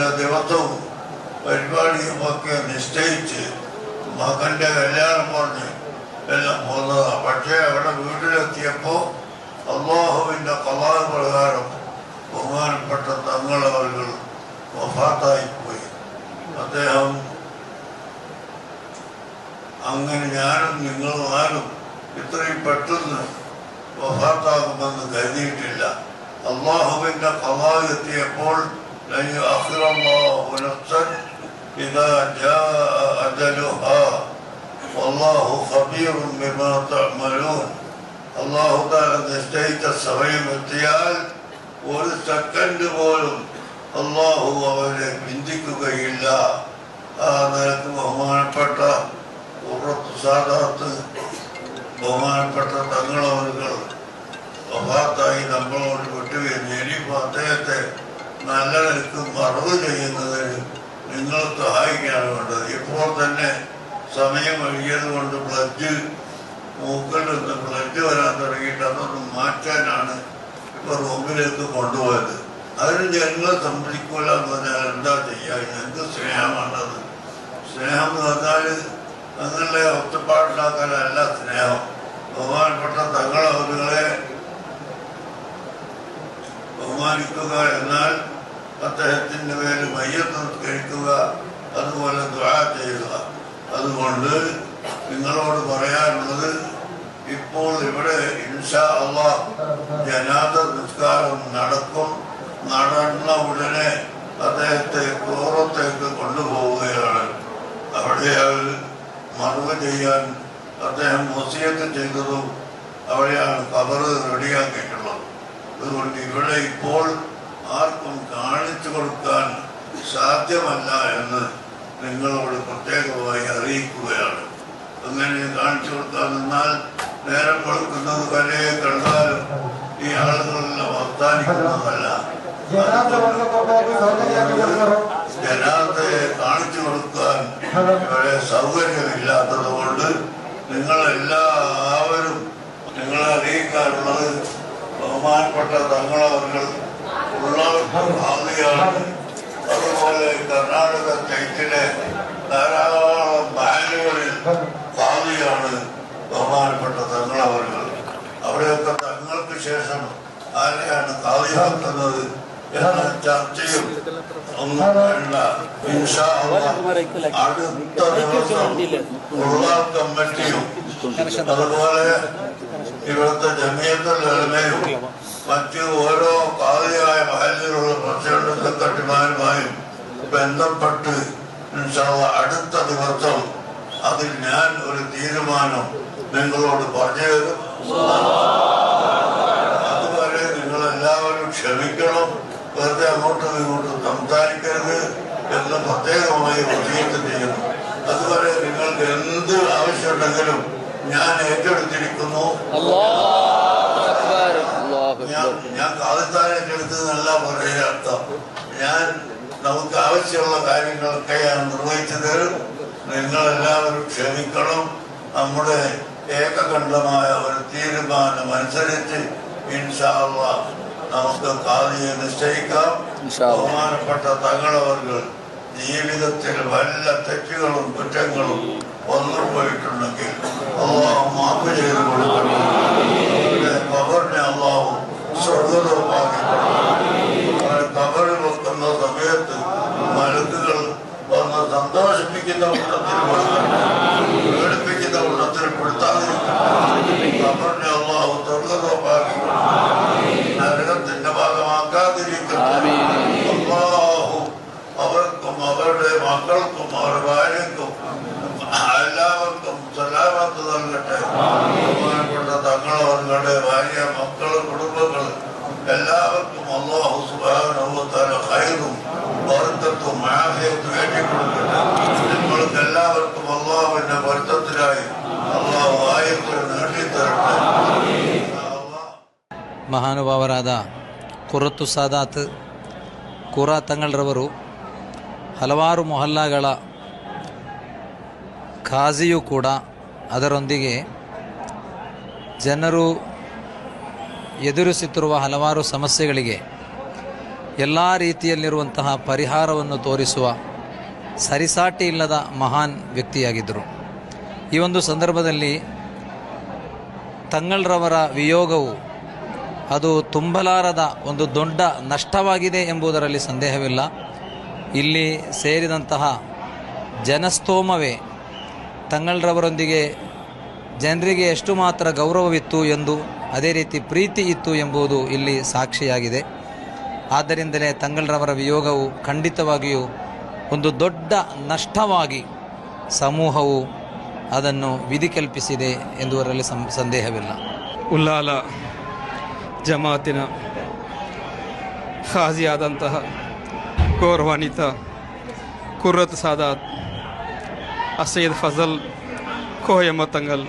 പിന്നെ ദിവസവും പരിപാടിയുമൊക്കെ നിശ്ചയിച്ച് മകന്റെ കല്യാണം പറഞ്ഞ് എല്ലാം പോകുന്നതാണ് പക്ഷേ അവിടെ വീട്ടിലെത്തിയപ്പോ അള്ളാഹുവിന്റെ കലാഹ പ്രകാരം ബഹുമാനപ്പെട്ട തങ്ങളവരുകൾ വഫാത്തായി പോയി അദ്ദേഹം അങ്ങനെ ഞാനും നിങ്ങളും ആരും ഇത്രയും പെട്ടെന്ന് വഫാത്താകുമെന്ന് കരുതിയിട്ടില്ല. അള്ളാഹുവിന്റെ കലാ എത്തിയപ്പോൾ لن يؤخر الله نفسا إذا جاء أجلها والله خبير بما تعملون അള്ളാഹു താല നിശ്ചയിച്ച സമയം എത്തിയാൽ ഒരു സെക്കൻഡ് പോലും അള്ളാഹു അവരെ പിന്തിക്കുകയില്ല ആ നിലക്ക് ബഹുമാനപ്പെട്ട ഉറത്ത് സാധാത്ത് ബഹുമാനപ്പെട്ട തങ്ങളവരുകൾ വഫാത്തായി നമ്മളോട് വിട്ടുകഴിഞ്ഞ് ഇനിയിപ്പോൾ അദ്ദേഹത്തെ നല്ല നിലയ്ക്ക് മറവ് ചെയ്യുന്നതിൽ നിങ്ങൾ സഹായിക്കാണ് വേണ്ടത്. ഇപ്പോൾ തന്നെ സമയം ഒഴുകിയത് കൊണ്ട് ബ്ലഡ് മൂക്കിൽ നിന്ന് ബ്ലഡ് വരാൻ തുടങ്ങിയിട്ട് അതൊന്ന് മാറ്റാനാണ് ഇപ്പൊ റൂമിലേക്ക് കൊണ്ടുപോയത്. അതിന് ജനങ്ങളെ സമ്മതിക്കൂല എന്ന് പറഞ്ഞാൽ എന്താ ചെയ്യുക എന്ത് സ്നേഹമാണത്? സ്നേഹം എന്ന് പറഞ്ഞാൽ നിങ്ങളുടെ ഒറ്റപ്പാടുണ്ടാക്കാനല്ല സ്നേഹം. ബഹുമാനപ്പെട്ട തങ്ങളവരുകളെ ബഹുമാനിക്കുക എന്നാൽ അദ്ദേഹത്തിന്റെ മേൽ മയ്യത്ത് കഴിക്കുക അതുപോലെ ദ്വാ ചെയ്യുക. അതുകൊണ്ട് നിങ്ങളോട് പറയാനുള്ളത് ഇപ്പോൾ ഇവിടെ ഇൻഷാ അള്ളാ ജനാദ നിസ്കാരം നടക്കും. നടന്ന ഉടനെ അദ്ദേഹത്തെ കോറത്തേക്ക് കൊണ്ടുപോവുകയാണ്. അവിടെ അവർ മറവ് ചെയ്യാൻ അദ്ദേഹം വസിയൊക്കെ ചെയ്തതും ഇവിടെ ഇപ്പോൾ ആർക്കും കാണിച്ചു കൊടുക്കാൻ സാധ്യമല്ല എന്ന് നിങ്ങളോട് പ്രത്യേകമായി അറിയിക്കുകയാണ്. അങ്ങനെ കാണിച്ചു കൊടുക്കാൻ നിന്നാൽ നേരം കൊടുക്കുന്നത് വരെ കണ്ടാലും ഈ ആളുകളെല്ലാം അവസാനിക്കുന്നതല്ല. ജനാതെ കാണിച്ചു കൊടുക്കാൻ ഇവിടെ സൗകര്യമില്ലാത്തത് കൊണ്ട് നിങ്ങളെല്ലാവരും നിങ്ങളെ അറിയിക്കാനുള്ളത് ബഹുമാനപ്പെട്ട തങ്ങൾ അവർ ഉള്ളവർക്ക് ഭാവിയാണ് അതുപോലെ കർണാടക സ്റ്റേറ്റിലെ ധാരാളം ബാങ്കുകളിൽ ഭാവിയാണ് ബഹുമാനപ്പെട്ട തങ്ങൾ അവർ അവിടെയൊക്കെ തങ്ങൾക്ക് ശേഷം ആരെയാണ് കാളിയാക്കുന്നത് ചർച്ചയും അടുത്ത ദിവസം കമ്മിറ്റിയും അതുപോലെ ഇവിടുത്തെ ജമിയത്തുലമയും മറ്റ് ഓരോ കാതിയായ മഹലിലുള്ള പ്രസിഡന്റ് സെക്രട്ടറിമാരുമായും ബന്ധപ്പെട്ട് അടുത്ത ദിവസം അതിൽ ഞാൻ ഒരു തീരുമാനം നിങ്ങളോട് പറഞ്ഞു തരും. അതുവരെ നിങ്ങൾ എല്ലാവരും ക്ഷമിക്കണം. വെറുതെ അങ്ങോട്ടും ഇങ്ങോട്ടും സംസാരിക്കരുത് എന്ന് പ്രത്യേകമായി വസീത്ത് ചെയ്യുന്നു. അതുവരെ നിങ്ങൾക്ക് എന്ത് ആവശ്യമുണ്ടെങ്കിലും ഞാൻ ഏറ്റെടുത്തിരിക്കുന്നു. ഞാൻ ഞാൻ കാലത്താൻ ഏറ്റെടുത്തതെന്നല്ല പറയുക അർത്ഥം ഞാൻ നമുക്ക് ആവശ്യമുള്ള കാര്യങ്ങളൊക്കെ ഞാൻ നിർവഹിച്ചു തരും. നിങ്ങളെല്ലാവരും ക്ഷമിക്കണം. നമ്മുടെ ഏകകണ്ഠമായ ഒരു തീരുമാനം അനുസരിച്ച് ഇൻഷാ അല്ലാഹ് നമുക്ക് കാതിയെ നിശ്ചയിക്കാം. ബഹുമാനപ്പെട്ട തങ്ങളവർകൾ ജീവിതത്തിൽ വല്ല തെറ്റുകളും കുറ്റങ്ങളും വന്നു പോയിട്ടുണ്ടെങ്കിൽ അള്ളാഹ് മാപ്പ് ചെയ്ത് കൊടുക്കണം ಭಾರ್ಯ ಮಕ್ಕಳ, ಕುಟುಂಬಗಳು ಎಲ್ಲಾವತ್ತು ಅಲ್ಲಾಹು ಸುಭಾನಹು ವತಾಲ ಖೈರು ಬರ್ತತ್ತು ಮಾಫಿಯತ್ ಅಜಿ ಕುಟುಂಬದ ಎಲ್ಲಾವತ್ತು ಅಲ್ಲಾಹು ಇನ್ನ ಬರ್ತತ್ತಿರಾಯಿ ಅಲ್ಲಾಹು ಆಯತು ನಾಟಿ ತರತ ಮಹಾನುಭಾವರಾದ ಕುರತ್ತು ಸಾದಾತ್ ಕುರಾ ತಂಗಳರವರು ಹಲವಾರು ಮೊಹಲ್ಲಾಗಳ ಖಾಜಿಯೂ ಕೂಡ ಅದರೊಂದಿಗೆ ಜನರು ಎದುರಿಸುತ್ತಿರುವ ಹಲವಾರು ಸಮಸ್ಯೆಗಳಿಗೆ ಎಲ್ಲ ರೀತಿಯಲ್ಲಿರುವಂತಹ ಪರಿಹಾರವನ್ನು ತೋರಿಸುವ ಸರಿಸಾಟಿ ಇಲ್ಲದ ಮಹಾನ್ ವ್ಯಕ್ತಿಯಾಗಿದ್ದರು. ಈ ಒಂದು ಸಂದರ್ಭದಲ್ಲಿ ತಂಗಳ್ರವರ ವಿಯೋಗವು ಅದು ತುಂಬಲಾರದ ಒಂದು ದೊಡ್ಡ ನಷ್ಟವಾಗಿದೆ ಎಂಬುದರಲ್ಲಿ ಸಂದೇಹವಿಲ್ಲ. ಇಲ್ಲಿ ಸೇರಿದಂತಹ ಜನಸ್ತೋಮವೇ ತಂಗಳ್ರವರೊಂದಿಗೆ ಜನರಿಗೆ ಎಷ್ಟು ಮಾತ್ರ ಗೌರವವಿತ್ತು ಎಂದು ಅದೇ ರೀತಿ ಪ್ರೀತಿ ಇತ್ತು ಎಂಬುದು ಇಲ್ಲಿ ಸಾಕ್ಷಿಯಾಗಿದೆ. ಆದ್ದರಿಂದಲೇ ತಂಗಳ್ರವರ ವಿಯೋಗವು ಖಂಡಿತವಾಗಿಯೂ ಒಂದು ದೊಡ್ಡ ನಷ್ಟವಾಗಿ ಸಮೂಹವು ಅದನ್ನು ವಿಧಿ ಕಲ್ಪಿಸಿದೆ ಎಂದುವರಲ್ಲಿ ಸಂ, ಸಂದೇಹವಿಲ್ಲ. ಉಲ್ಲಾಲ ಜಮಾತಿನ ಖಾಜಿಯಾದಂತಹ ಗೌರವಾನ್ವಿತ ಕುರ್ರತ್ ಸಾದಾತ್, ಅಸೈದ್ ಫಜಲ್ ಕೋಯಮತಂಗಲ್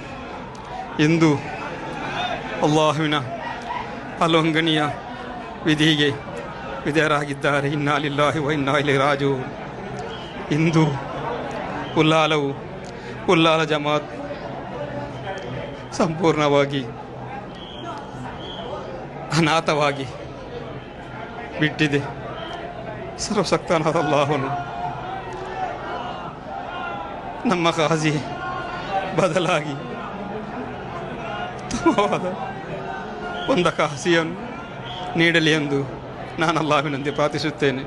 ಇಂದು ಅಲ್ಲಾಹುವಿನ ಅಲೋಂಗಣಿಯ ವಿಧಿಗೆ ವಿಧೇಯರಾಗಿದ್ದಾರೆ. ಇನ್ನಾಲಿಲ್ಲಾಹಿ ಇನ್ನಾಲಿ ರಾಜು ಇಂದು ಉಲ್ಲಾಲವು, ಉಲ್ಲಾಲ ಜಮಾತ್ ಸಂಪೂರ್ಣವಾಗಿ ಅನಾಥವಾಗಿ ಬಿಟ್ಟಿದೆ. ಸರ್ವಸಕ್ತನಾದಲ್ಲಾಹನು ನಮ್ಮ ಕಾಜಿ ಬದಲಾಗಿ ಉತ್ತಮವಾದ ಒಂದು ಹಸಿಯನ್ನು ನೀಡಲಿ ಎಂದು ನಾನು ಅಲ್ಲಾವಿನಂತೆ ಪ್ರಾರ್ಥಿಸುತ್ತೇನೆ.